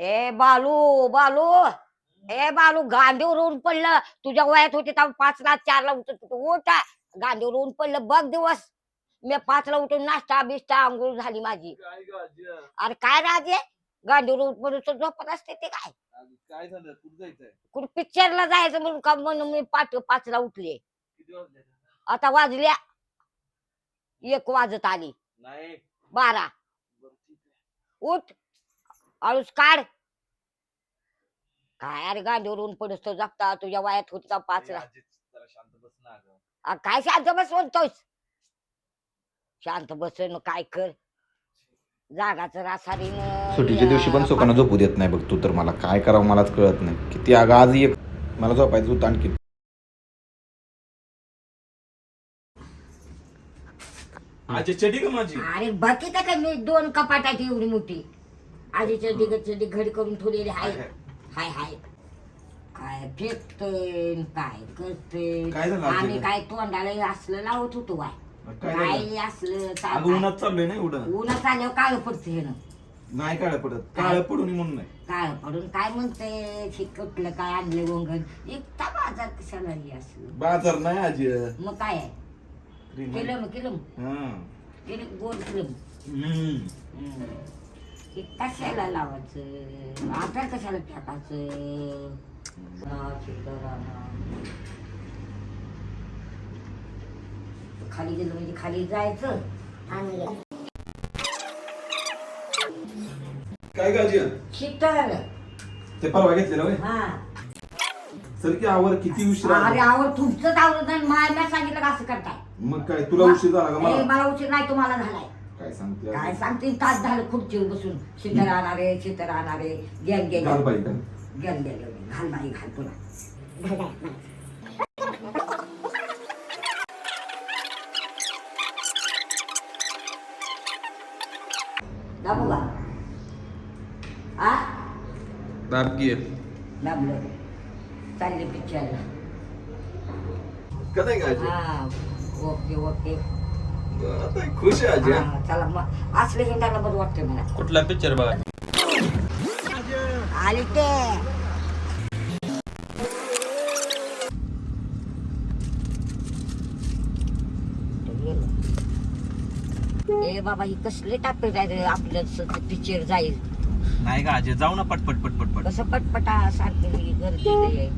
ए बालू बालू. ए बालू गांडीवर ऊन पडलं. तुझ्या वयात होते तेव्हा पाचला चारला उठत उठ. गांडीवर ऊन पडलं. बघ दिवस. मी पाचला उठून नाश्ता बिष्टा आंघोळ झाली माझी. काय ग आजी? अरे काय राजे गांडीवर ऊन पडून तर झोपत असते ते काय? अगं, काय झालं? कुठं जायचंय? कुठे पिक्चरला जायचं म्हणून का म्हणून मी पाच पाचला उठले. किती वाजले? आता वाजल्या. एक वाजत आली. नाही. बारा. बरं ठीक आहे. उठ. आळूस काढ. काय अरे गांडीवर ऊन पडस तो जगता तुझ्या वयात होती का ए, पाचला आजी, जरा शांत बस ना अगं आ, काय शांत बस म्हणतोस शांत बस न काय कर. जागाचं रासारीन सुट्टीच्या दिवशी पण सुखानं झोपू देत नाही बघ तू तर मला. काय करावं मलाच कळत नाही. किती अगं आज एक. मला झोपायचं होतं आणखी. आजी चडी का माझी. अरे बाकी काय मी दोन कपाटात एवढी मोठी. आधीच्या दिगत घडी करून ठेवलेली हाय हाय. हाय काय फेकतोय न काय झालं आजी? आम्ही काय तोंडाला असलं लावत होतो बाय. काय झालं? काय असलं अगं चाललोय ना एवढं. उन्हात आल्यावर काळ पडतं हे ना. नाही काळ पडत. काळ पडून म्हणून नाही. काळ पडून काय म्हणते शिकटलं काय आणलं वंगण? एकटा बाजार कशाला हे असलं? बाजार नाही आजी. मग काय आहे. किलम किलम. हा. हम्म. हम्म. हे कशाला लावायचं? आता कशाला टाकायचं? हा, चित्तरामा. खाली गेलं म्हणजे खाली जायचं आणि काय गाजी शीतल ते परवा घेतलेलं होय? हा. सर की आवर किती उशीर अरे आला? आवर तुमचंच आवडत नाही मला सांगितलं का असं करताय? मग काय तुला उशीर झाला का ए, मला उशीर नाही तुम्हाला झालाय. काय सांगते काय? सांगते? तास झालं खुर्चीवर बसून. शीतल आणणारे शीतल आणणारे गेल गेल घाल बाई घाल. गेल गेल घाल बाई घाल तुला दाबू का आ दाब की आहे. दाबलं. चालले पिक्चरला. कसं? हा ओके ओके. आता खुश आहे आजी हा? हा, चला मग. असले हिंडायला बरं वाटतं मला. कुठला पिक्चर बघा. आले ते. ए बाबा ही कसले टाकते जाय रे आपलं पिक्चर जाईल. नाही का आजी जाऊ ना पटपट पटपट पट कसं पटपटा सारखं ही गर्दी लई आहे.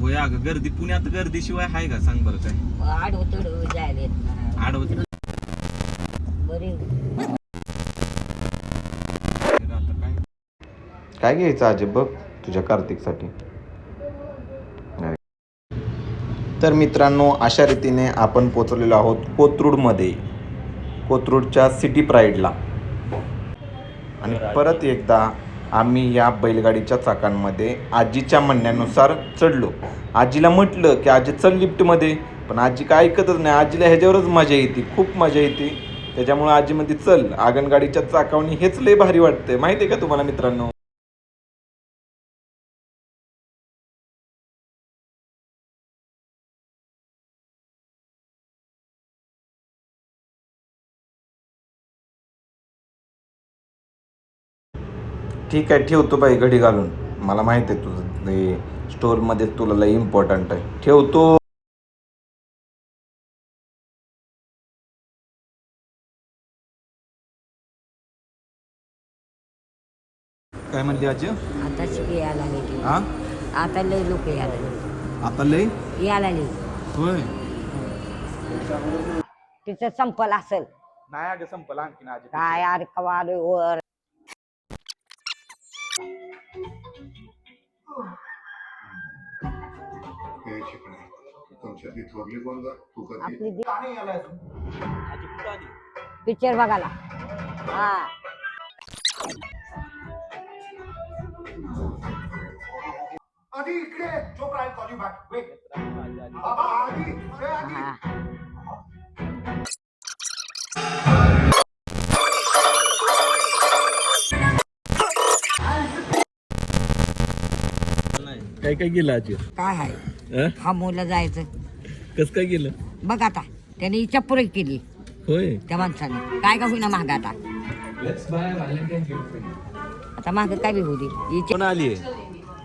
होय अगं गर्दी पुण्यात गर्दीशिवाय आहे का? सांग बरं काय. मग आडवं तडवं जायला येत नाही. आडवत बरे आता काय काय घ्यायचं अजय बघ तुझ्या कार्तिकसाठी. तर मित्रांनो अशा रीतीने आपण पोचलेलो आहोत कोथरूडमध्ये. कोथरूडच्या सिटी प्राईडला. आणि परत एकदा आम्ही या बैलगाडीच्या चाकांमध्ये आजीच्या म्हणण्यानुसार चढलो. आजीला म्हटलं की आजी चल लिफ्टमध्ये. पण आजी काय ऐकतच नाही. आजीला ह्याच्यावरच मजा येते. खूप मजा येते. त्याच्यामुळे आजी म्हणते चल आगनगाडीच्या चाकावणी हेच लय भारी वाटतंय. माहिती आहे का तुम्हाला मित्रांनो? ठीक आहे ठेवतो बाई घडी घालून. मला माहिती आहे तुझं ते स्टोअरमध्ये तुला लई इम्पॉर्टंट आहे. ठेवतो काय म्हणते आजी? आता शिके यायला लागले हा आता लय लोक यायला लागले. आता लय यायला लागले. होय. तिचं संपल असेल. नाही अगं संपलं आणखीन आजी. काय अरे कवा वर? यायची पण आहे. तुमच्या ती थोरली कोण गं? तू कधी आपली आजी कुठं आली पिक्चर बघायला. हा. आधी इकडे चोप राहील कॉल यू बॅक वेट बाबा आधी. आधी. हा. काय काय गेलं आजी? काय आहे? थांबवलं जायचं. कस काय गेलं? बघ आता त्याने इच्छा पुरे केली. होय. त्या माणसाने. काय का होईना महाग आता? आता मागे काय बी होऊ दे. हिचे- कोण आली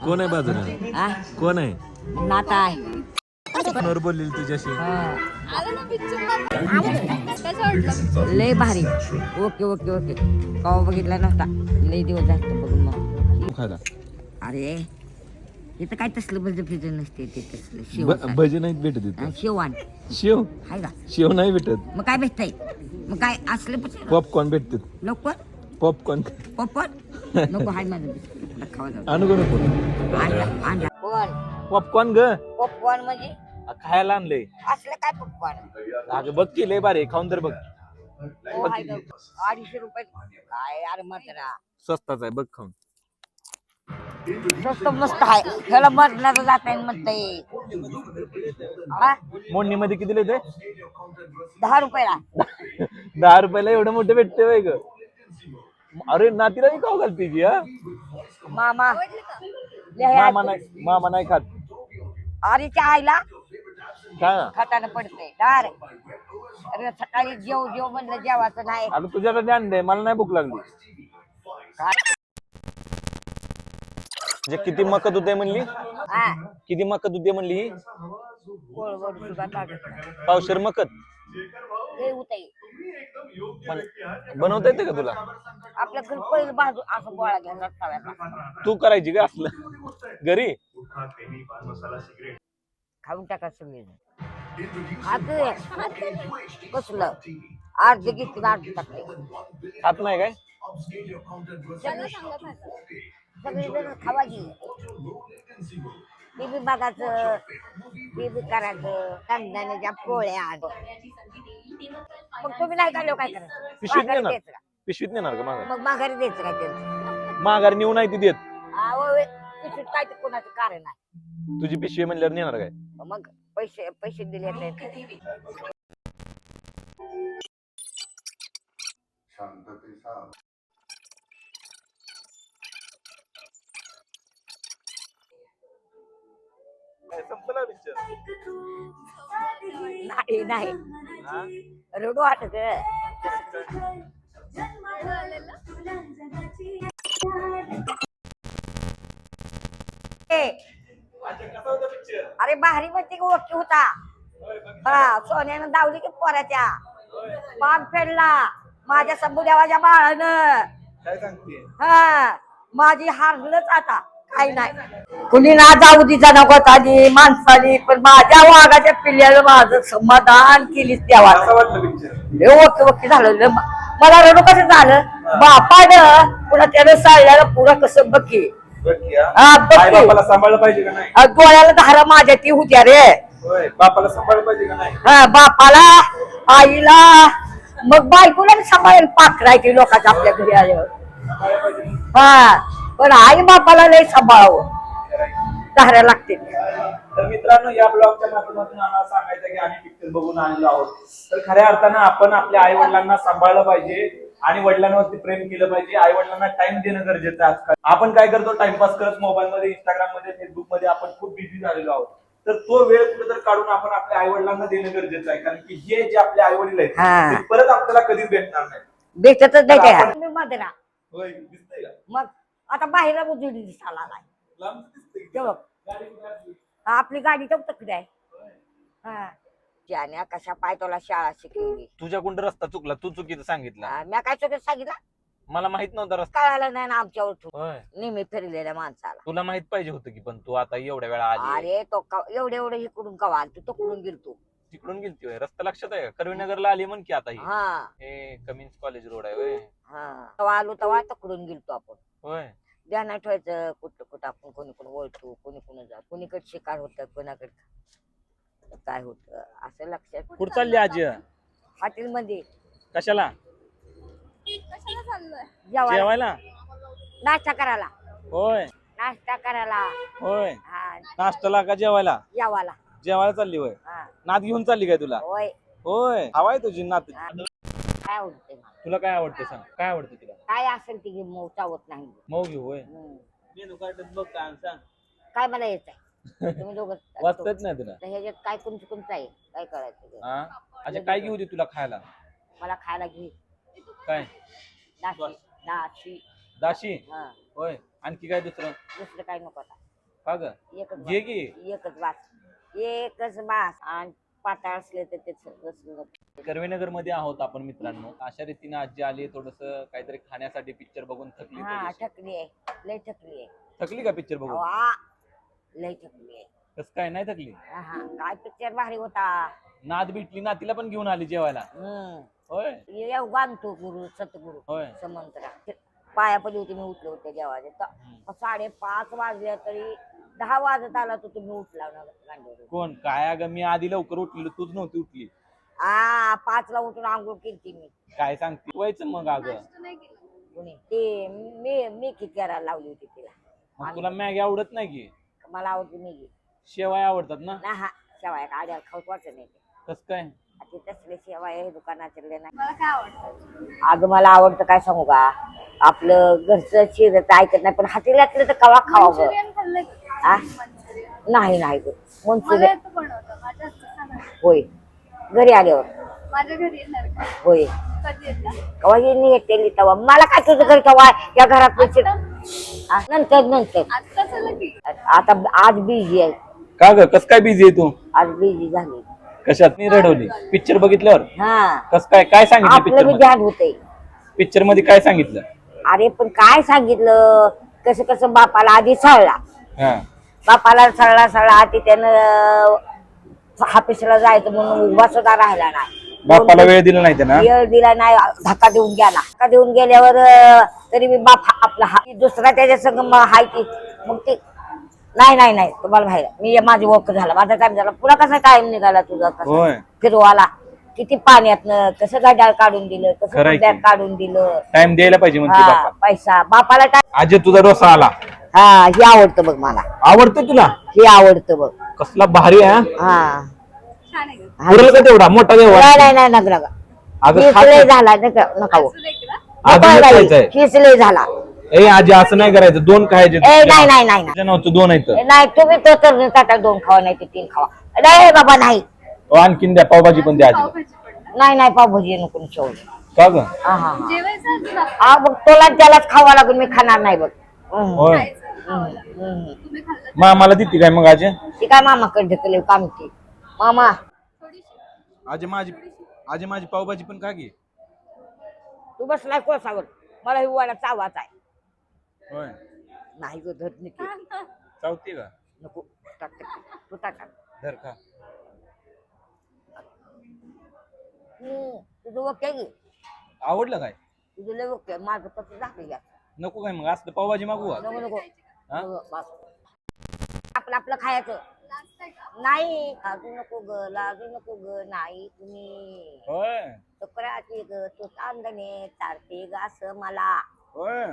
कोण आहे बाजूला? आ? कोण आहे? नाता आहे. फोनवर बोलली तुझ्याशी हा. आलं ना पिक्चर कसं वाटलं? लय भारी. Okay okay okay. कवा बघितला नव्हता. लय दिवस जास्त बघून मग. खायला. अरे इथं काय तसलं बज फिजन नसते ते तसलं ब- शेव भजी नाहीत भेटत इथं. शेवान शेव? आहे का शेव नाही भेटत. मग काय भेटतंय? मग काय असलं पण पॉपकॉर्न भेटतात. लवकर पॉपकॉर्न पप्पट नको हाय माझं बिस्किट. आता खावा जाऊ आणू नको? पॉपकॉर्न पॉपकॉर्न ग. पॉपकॉर्न म्हणजे? खायला आणलंय. असलं काय पॉपकॉर्न अगं बघ की लय भारी आहे, खाऊन तर बघ. हो, हाय गं. अडीचशे रुपये. काय अरे मटरा स्वस्ताच आहे बघ खाऊन. स्वस्त मस्त आहे. ह्याला मरणाचं जात आहे म्हणतंय. हा? मोडणी मध्ये किती लिहिते दहा रुपयाला. दहा रुपयाला एवढं मोठं भेटते वय ग. अरे नातीला मी खाऊ घालते की हा? मामा. मामा नाही मामा नाही खात. अरेच्या आईला काय ना? खाताना पडते अरे सकाळी जेव जेव म्हणलं जेवायचं नाही. अगं तुझ्याकडे आणलंय मला नाही भूक लागली. म्हणजे किती मकत होते म्हणली? हा किती मकत होते म्हणली टाकत नाही. पावशर मकत उताई बनवता येते का तुला? आपल्या घरी पहिलं बाजू असं गोळा तू करायची का असलं. घरी? खाऊन टाका सगळे. खाते. कसलं अर्ध घेतली अर्ध टाकले. खात नाही काय? त्यांना सांगा खायला सगळे जण खावायची ते बी बघायचं ते बी करायचं शेंगदाण्याच्या पोळ्या. मग तुम्ही नाही काढलो काय करायचं माघारी नेणार? द्यायचं का? पिशवीत नेणार का माघार? मग माघारी द्यायचं काय त्यांचं? माघार नेऊ नाही ती देत. अहो, पिशवीत काय ते कोणाचं कारण आहे? तुझी पिशवी म्हणल्यावर नेणार काय? मग पैसे पैसे दिले तर. शांततेचा संपला पिक्चर नाही नाही. रडू वाटत. अरे भारी म्हणते की ओके होता. हा सोन्यानं दावली की पोराच्या. पाग फेडला. माझ्या संबुदेवाच्या बाळानं. काय सांगते? हा माझी हारलंच आता. काही नाही. कुणी ना जाऊ दिचा नको आधी माणसाली पण माझ्या वाघाच्या पिल्ल्याला माझं समाधान केलीच पिक्चर लय ओके ओके झालं लय म- मला रडू कसं झालं? बापानं पुन्हा त्यानं साळल्याला पुढं कसं बघी हा, बघ आई की. बापाला सांभाळलं पाहिजे का नाही? अ, डोळ्याला धारा माझ्या ती होत्या रे. होय बापाला सांभाळलं पाहिजे का नाही? हा बापाला आईला मग बायकोला सांभाळेल पाखरायची लोकांच्या आपल्या घरी आल्यावर. हा. पण आई बापाला लय सांभाळावं. धारा लागते. तर मित्रांनो या ब्लॉगच्या माध्यमातून आम्हाला सांगायचं की आम्ही पिक्चर बघून आलेलो आहोत. तर खऱ्या अर्थानं आपण आपल्या आई वडिलांना सांभाळलं पाहिजे आणि वडिलांवरती प्रेम केलं पाहिजे. आई वडिलांना टाइम देणं गरजेचं आहे आजकाल. आपण काय करतो टाइमपास करत मोबाईल मध्ये इंस्टाग्राममध्ये फेसबुकमध्ये आपण खूप बिझी झालेलो आहोत. तर तो वेळ कुठेतरी काढून आपण आपल्या आई वडिलांना देणं गरजेचं आहे. कारण की हे जे आपले आई वडील आहेत. ते परत आपल्याला कधीच भेटणार नाही भेटतच नाही मग आता बाहेर उजळी दिसायला ते बघ? हा, आपली गाडी तर तिकडे आहे. हा. त्याने कशा पाय तुला शाळा शिकवली. तुझ्या कोणता रस्ता चुकला तू चुकीचं सांगितलं. मी काय चुकीचं सांगितलं? मला माहीत नव्हता रस्ता. कळालं नाही ना आमच्यावर तू. होय. नेहमी फिरलेल्या माणसाला. तुला माहीत पाहिजे होतं की पण तू आता एवढ्या वेळा आली. अरे तो क- एवढे एवढे इकडून कवा तू तिकडून गेलतो तिकडून गेलती होय. रस्ता लक्षात आहे का? करवीनगरला आली म्हण की आता ही. हा. हे कमिन्स कॉलेज रोड आहे होय. हा. तेव्हा आलो तेव्हा तिकडून गेलतो आपण? होय. ध्यानात ठेवायचं कुठं कुठं आपण कोणी कोणी ओळखतो कोणी कोणी जा कोणीकडे शिकार होत कोणाकडे काय? होत? असं लक्षात कुठं चालली आजी? हॉटेल मध्ये कशाला? कशाला चाललोय? जेवायला. जेवायला? नाश्ता करायला. होय. नाश्ता करायला. होय. हा. नाश्त्याला का जेवायला? जेवायला. जेवायला चालली होय. हा. नात घेऊन चालली काय तुला? होय. होय. हवाय तुझी नात. हा. काय आवडते मला? तुला काय आवडते सांग? काय आवडते तुला? काय असेल ती मऊ चावत नाही. मऊ घेऊ होय? हम्म. मेनू कार्डात बघ काय सांग. काय मला येत आहे तुम्ही दोघं वाचताच नाही तुला? तर ह्याच्यात काय कोणचं कोणचं आहे? काय करायचं ते? हा अच्छा काय घेऊ दे तुला खायला? मला खायला घे. काय? दाशी. दाशी. दाशी? हा. होय. आणखी काय दुसरं? दुसरं काय नको आता. का ग. एकच घे. की. एकच बास एकच बास आणि पाताळ असले तर ते नको कर्वेनगरमध्ये आहोत आपण मित्रांनो. अशा रीतीने आजी आली थोडस काहीतरी खाण्यासाठी पिक्चर बघून थकली हा थोडीशी. ठकली आहे. लय ठकली आहे. थकली का पिक्चर बघून? वा लय ठकली आहे. कस काय नाही थकली? हा काय पिक्चर भारी होता. नाद भेटली ना तिला पण घेऊन आली जेवायला. हम्म. होय? येऊ बांधतो गुरु सतगुरु होय. समंतरा. पाया पडली होती मी उठले होते जेवायचे साडेपाच वाजले तरी दहा वाजत आला तर तुम्ही उठला ना कोण? काय अगं मी आधी लवकर उठलेलो तूच नव्हती उठली. आ पाचला उठून आंघोळ केली मी. काय सांगते? व्हायचं मग अगं. नाश्ता नाही केला. कोणी? ते मी मी किती करायला लावली होती तिला. मग तुला मॅगी आवडत नाही की? मला आवडते मी शेवाय आवडतात ना? ना हा शेवाय काढ्याला खाऊच वाटत नाही ते. कस काय? आता ते तसले शेवाय हे दुकानातले नाही. मला काय आवडतं? अगं मला आवडतं काय सांगू का? आपलं घरचं शिरत ऐकत नाही पण हातीलातलं तर कवा खावा गं. मंचुरियन खाल्लंय का? आ? मंचुरियन. नाही नाही गं. मला मंचुरियन येतं बनवतं माझ्या हातचं खाणार होय. घरी आल्यावर. माझ्या घरी येणार का? होय. कधी येतात कवा येईन येते तेव्हा. मला काय तुझं घर कवा या घरात पैसे नंतर नंतर. आत्ता चला की? आता आज बिझी आहे. का ग? कस काय बिझी आहे तू? आज बिझी झाली. कशात? मी रडवली. पिक्चर बघितल्यावर? हा. कस काय काय सांगितलं आपलं पिक्चर बी मध्ये? ध्यान होतंय. पिक्चरमध्ये काय सांगितलं? अरे पण काय सांगितलं? कसं कसं बापाला आधी सळला. हा. बापाला सळला सळला ती त्यानं हापिसला जायचं म्हणून उभा सुद्धा राहिला नाही. बापाला वेळ दिला नाही त्यानं? वेळ दिला नाही धक्का देऊन गेला. धक्का देऊन गेल्यावर तरी मी बाप आपला हा दुसरा त्याच्या संग हाय की मग ते नाही नाही नाही तुम्हाला बाहेर मी माझी वॉक झाला. माझा टाइम झाला. पुन्हा कसा टाइम निघाला तुझा? कसा होय. फिरवाला? किती पाण्यातनं कसं गाड्या काढून दिलं? कसं खरंय की. बॅग काढून दिलं? टाइम द्यायला पाहिजे म्हणते हा बापा पैसा. बापाला काय आजी तुझा डोसा आला. हा हे आवडतं बघ मला. आवडतो तुला? हे आवडतं बघ. कसला भारी आहे हा? हा. छान आहे का हा. पुरेल का तेवढा? मोठा देवा नाही नाही नाही नका नका. अगं खा लय की. झाला नका नका. हो. अजून एक खायचंय. झाला. ए आजी असं नाही करायचं. दोन खायचे ए नाही नाही नाही नाही. तुझ्या नव्हतं दोन आहेत. ए, नाही तुम्ही तो तर ताटा दोन खावा नाही ते तीन खावा. नाही बाबा नाही. ओ, आणखीन द्या पावभाजी पण द्या आजी. पावभाजी पडणार नाही नाही पावभाजी नको शेवट. का ग? हा हा हा. जेवायचं हा मग तुला त्यालाच खावा लागून मी खाणार नाही बघ. होय. खाल्लं मग आम्हाला देते काय मग आजी? ती काय मामाकडे ढकले काम ती. मामा. थोडीशी आजी माझी आजी माझी पावभाजी पण का. घे तू बसलाय कोळसावर. मला ही वाडा चावाच आहे. होय. नाही गो धर निकी चावते का? नको. टाक टाक. तू टाक टाक. धर खा. हम्म, तुझं ओके गे आवडलं काय? तुझं लय ओके माझं कसं दाखल घ्या नको काय मग? असलं पावभाजी मागू का? नको नको. हा? नको, बस. आपलं आपलं खायचं. नाही लाजू नको ग लाजू नको ग नाही तुम्ही. होय. तुकड्याची ग तू चांदणे चारते ग असं मला. होय.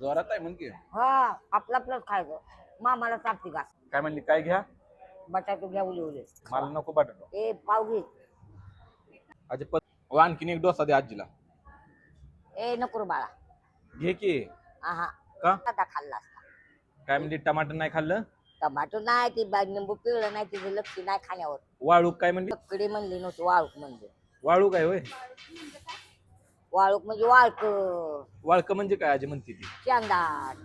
जोरात आहे म्हण की. हा आपलं आपलंच खायचं. मामाला चारते घास काय म्हणली? काय घ्या? बटाटो घ्या उले उले. मला नको बटाटा. ए पाव घे. आजी पत आणखीन एक डोसा दे आजीला. ए नको रे बाळा. घे की. आहा. का? आता खाल्ला असता. काय म्हणली टमाटर नाही खाल्लं? टमाटो नाही ते बा- निंबू पिळलं नाही तिचं लक्ष नाही खाण्यावर. वाळूक काय म्हणली? तकडे म्हणली नव्हती वाळूक म्हणजे वाळू काय होय. वाळूक म्हणजे वाळक. वाळक म्हणजे काय आजी म्हणते ती? चांदार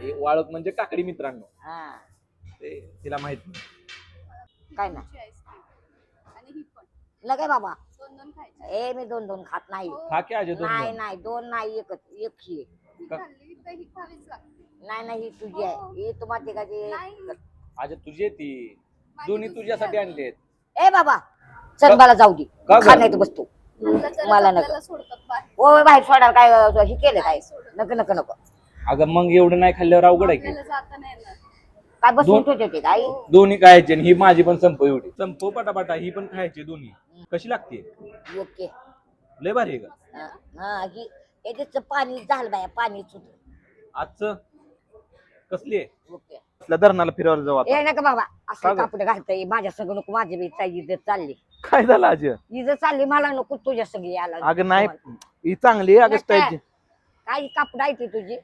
हे वाळूक म्हणजे काकडी मित्रांनो. हा. ते तिला माहीत नाही. काय ना आईस्क्रीम आणि ही पण न काय बाबा. दोन दोन खायचे? ए मी दोन दोन खात नाही. खा की आजी दोन नाही दोन. नाही दोन नाही एकच एक ही. आहे. ही का? खाल्ली तर ही खावीच लागते. नाही नाही ही तुझी आहे. ही. तुम्हाला तिघाची नाही. आजी तुझी आहे ती. दोन्ही तुझ्यासाठी आणलेत. ए बाबा चल मला जाऊ दे. का ग? खा नाही तर बसतो तरच मला नका. आपल्याला सोडतात बाहेर. ओ बाहेर सोडायला काय अं, हे केलं काय? नको नको नको. अगं मग एवढं नाही खाल्ल्यावर अवघड आहे की. आपल्याला जाता नाही येणार. काय बसून दोन- ठेवते ते काय दोन्ही खायचे आणि ही माझी पण संप एवढी. संपो पटापटा ही पण खायची दोन्ही. कशी लागते? ओके. लय भारी आहे का? हा हा, ही याच्याच पाणी झालं बाया पाणी सुट आजचं? कसली आहे? ओके. धरणाला फिरायला जाऊ आता. ए नका बाबा का असं ग? कापड घालतंय. माझ्या सगळं नको माझी बी चा- इज्जत चालली. काय झालं आजी? इज्जत चालली मला नको तुझ्या सगळी याला अगं नाही ही चांगली आहे अगं नका. स्टाईलची. काय कापड आहे ती तुझी.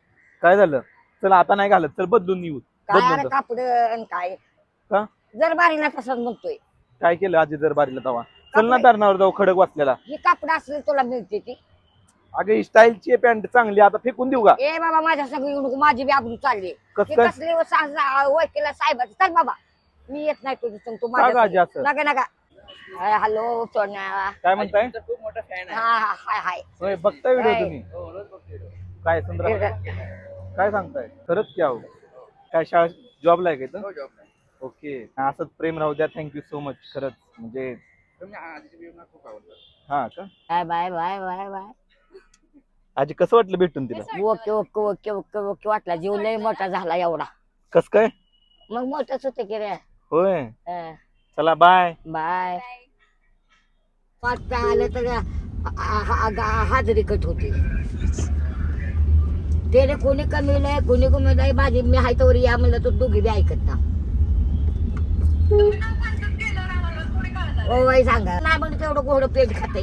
काय झालं? चल आता नाही घालत. चल बदलून येऊ. काय अरे. कापड अन काय? का? जर बारीला तसंच म्हणतोय. काय केलं आजी दरबारीला तवा? चल ना. धरणावर जाऊ खडक वाचलेला. ही कापड असली तुला मिळते ती. अगं ही स्टाईलची पॅन्ट चांगली आता फेकून देऊ का? ए बाबा माझ्या संग येऊ नको माझी बी आबरू चालली. कसं ते काय? कसले वकिला साहेबाचं. चल बाबा मी येत नाही तुझी संग तू का गाजी माझ्या असं? नका नका. हाय, हॅलो सोन्या. काय म्हणताय? हा हा हाय हाय. होय बघताय व्हिडिओ काय? तुम्ही. काय संद्रा? काय सांगताय? खरंच की आहो काय शाळा जॉबला आहे का इथं ओके असंच प्रेम राहू द्या थँक्यू सो मच खरंच म्हणजे हा का bye bye bye bye bye आजी कसं वाटलं भेटून तिला okay okay okay okay okay वाटला जीव लय मोठा झाला एवढा कस काय मग मोठंच होते की रे होय हं. चला बाय बाय पाच आलं तर आ- आ- आ- हाजरी कट होती त्याने कोणी कमीलंय कोणी कमीलंय माझी मी हाय तर या म्हणलं तर दोघी बी ऐकत ना ओ सांगा. नाही म्हणून तेवढं गोड पेट खाते.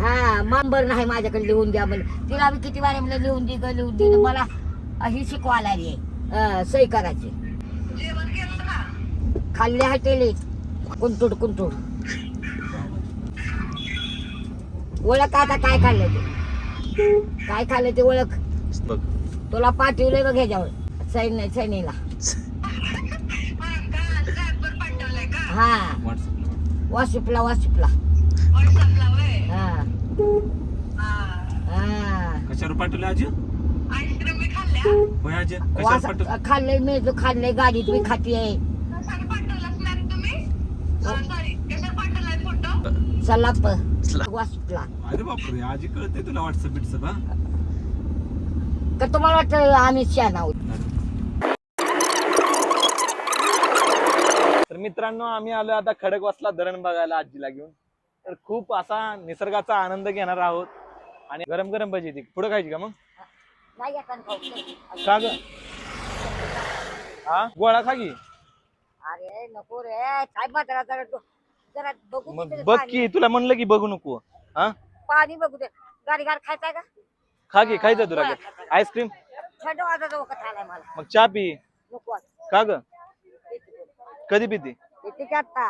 हा मांबर नाही माझ्याकडे लिहून द्या म्हणलं तिला मी किती वारे म्हणलं लिहून दे ग लिहून दे. मला ही शिकवायला आली सही करायची. खाल्ले हटेले कुंटूड कुंटूड ओळख आता काय खाल्लं ते? काय खाल्लं ते ओळख? बघ. तुला पाठवलंय बघ ह्याच्यावर. सैन्य सैनीला. हा. वासिपला वासिपला हा. हा. कशावर पाठवलं आजी? होय आजी वास खाल्लंय मेजू खाल्लंय गाडीत मी खाती आहे सलाप वासिपला अरे बापरे आजी कळते तुला व्हॉट्सअप बिट्सअप हा? का तुम्हाला वाटतं आम्ही शान आहोत. तर मित्रांनो आम्ही आलो आता खडकवासला धरण बघायला आजीला घेऊन. तर खूप असा निसर्गाचा आनंद घेणार आहोत. आणि गरम गरम भजी ती. पुढे खायची का मग? नाही खाऊ. का ग. हा? गोळा खा की. अरे नको रे. काय मात्र जरा तो- जरा बघू दे मग तरी बघ पाणी. की तुला म्हणलं की बघू नको. हा? पाणी बघू दे. गाडी गाड खायचाय का? खा की खायचं तुला आईस्क्रीम थंड वाजायचा वखत आलाय मला. मग चहा पी. नको. का ग? कधी पिती? येते की आता.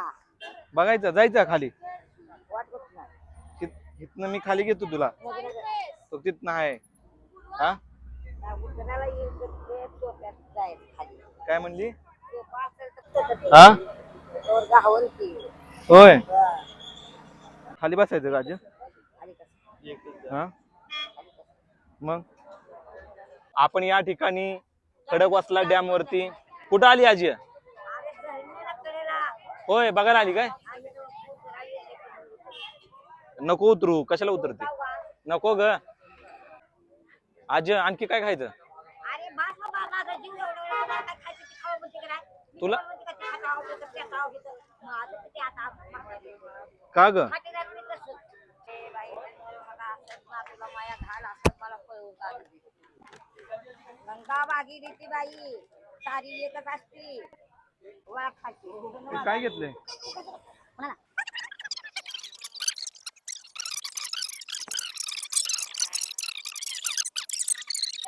बघायचं जायचं खाली. वाट बघ मी खाली घेतो तुला. तो तिथनं आहे. हा? त्या उचलायला येईल तर ते टोप्यात जायचं खाली. काय म्हणली? टोपा असेल तर तसं ते. हा त्याच्यावर गावावर ती. होय. हा. खाली बसायचं का? हा? मग? आपण या ठिकाणी खडकवासला डॅम वरती कुठं आली आजी. होय बघायला आली काय. नको उतरू. कशाला उतरते. नको ग. आजी आणखी काय खायचं? अरे बास बाबा माझा जीव एवढा वेळा मला काय खायचं ते खावं म्हणते का नाही? तुला- म्हणते का ते खावं म्हणते का ते खावं म्हणते. माझं तर ते आता मागायला. का ग खातेदार मी तसंच. ए बाई, मला असंच ना तुला माया घाल, असंच मला पळवून काढली. गंगा भागीरथी बाई. सारी एकच असती. हे काय घेतलंय? म्हणा.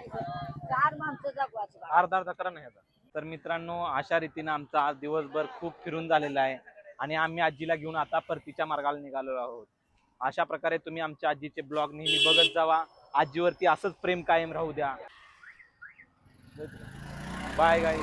चार माणसं जगवायची बा. अर्धा अर्धा करा नाही आता. तर मित्रांनो अशा रीतीने आमचा आज दिवसभर खूप फिरून झालेला आहे आणि आम्ही आजीला घेऊन आता परतीच्या मार्गाला निघालो आहोत. अशा प्रकारे तुम्ही आमच्या आजीचे ब्लॉग नेहमी बघत जावा. आजीवरती असंच प्रेम कायम राहू द्या. बाय गाई